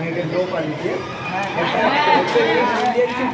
म्हणजे low quality इंडियनची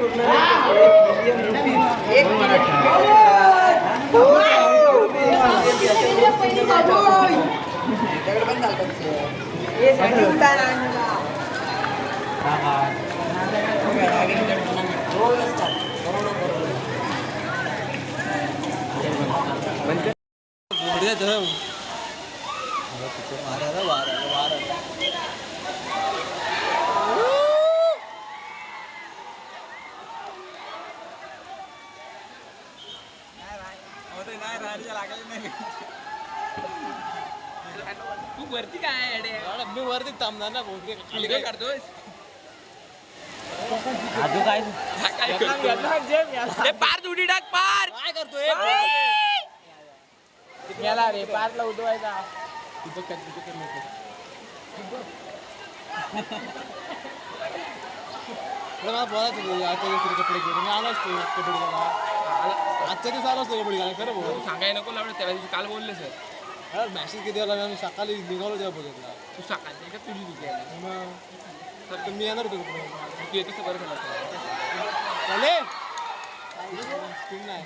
तू वरती काय अडे? मी वरती थांबणार ना भाऊ खाली काय काढतोय अजून काय? काय करतोय? पार उडी टाक पार! काय करतोय? गेला रे पारला उठवायचा मला बोलायचं कपडे घेऊन. मी आलो असतो कपडे घ्यायला आजच्या दिवस आलो असतो कपडे घ्यायला खरं भाऊ सांगाय नको लावलं तेव्हा दिवशी काल बोलले सर. अरे मॅसेज किती आला? मी सकाळी निघालो तेव्हा बघितला तू सांगायचं का तुझी विचार मग? तर मी येणार होतो कपडे तू येतोस तर बरं झालं चाले स्क्रीन नाही.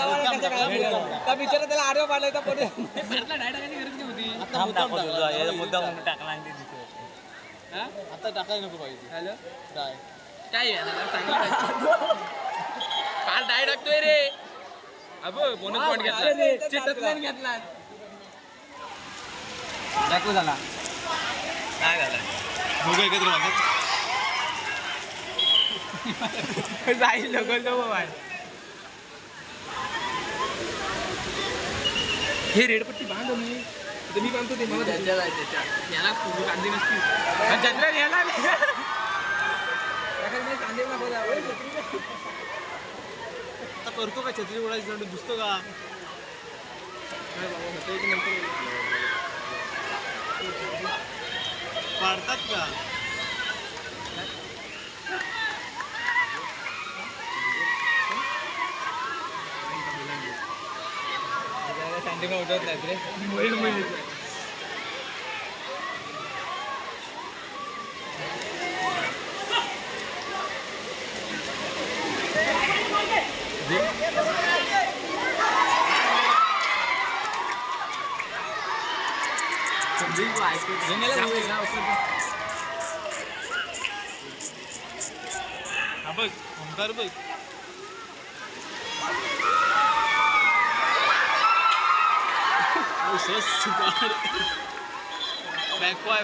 त्या बिचारा त्याला आडवा टाकायची गरज नाही होती. आता मुद्दाम टाकला. मुद्दा टाकला आणि हा? आता टाकायला नको पाहिजे हॅलो? काय? काय. काल डाय टाकतोय रे. अबो बोनस पॉईंट घेतला. आणि घेतला. झाला काय झालं? दोघं एकत्र जाईल बाबा. हे रेडपट्टी बांध मी मी बांधतो ते मला त्याच्या याला पूर्ण कांदे नसतील. जंगलात याला कांदे आता करतो का छत्री उडायची नंतर दिसतो का? पाडतात का? 랜딩 아웃 나들이 뭐일 뭐일 Đừng lại cứ đừng lại người nào xin. Hả bực, không tới bực. बॅकवाय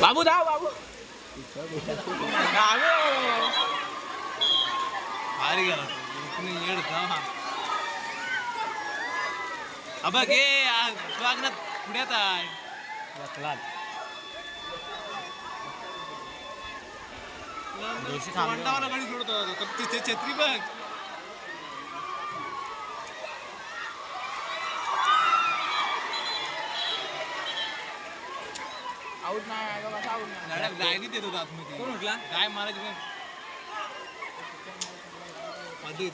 बाबू धाव बाबू भारी गेला कोणी येड होता हा हा बघ ए वागण्यात पुण्यात आहे. वंडावाला गाडी सोडत तर तिथे छत्री बघ. आऊट नाही आऊट नाही. येत होता आतमध्ये. कोण उठला? काय मारायची बघ. मध्ये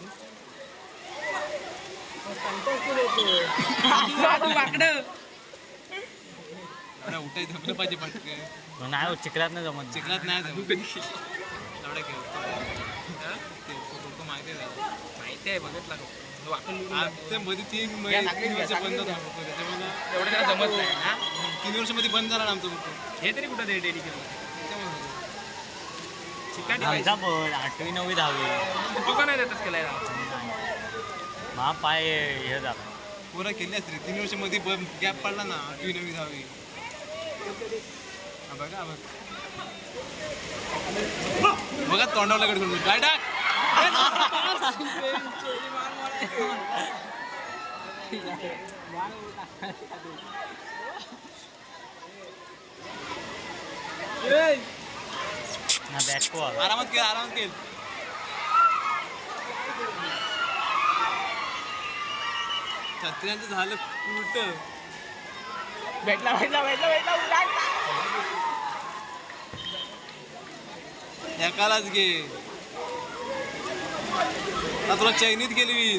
अरे जमलं पाहिजे पटकन नाही चिखलात नाही जमत चिखलात नाही जमत एवढा खेळ माहिती आहे माहिती आहे बघितला मध्ये तीन तीन वर्ष बंद होता त्याच्यामुळे एवढं त्याला जमत नाही ना तीन वर्षामध्ये बंद झाला ना आमचं कुठं हे तरी कुठं ते डेडी केलं आठवी नववी दहावी. तू का नाही देतच केलाय? मा पाय हे झाला. पोरं केली असते तीन वर्षामध्ये गॅप पडला ना आठवी नववी दहावी. हा बघा बघ. बघा तोंडावला कडे सोडून काय टाक. ना आरामात केल आरामात केल छत्र्यांचं झालं उलट. भेटला भेटला भेटला भेटला उलाटला. एकालाच घे. आता तुला चैनीत गेली मी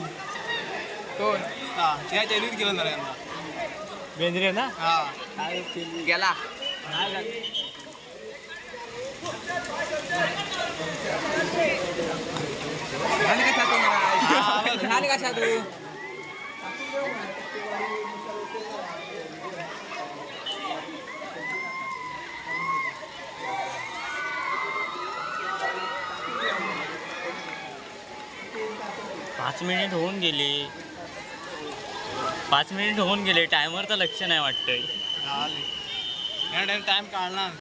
कोण? हा त्या चैनीत गेलं ना यांना. बेंद्रे ना? हा. गेला. झाली का छातू? मला? झाली का पाच मिनिट होऊन गेले. पाच मिनिट होऊन गेले. टायमर तर लक्ष नाही वाटतंय. टाइम टाइम काढला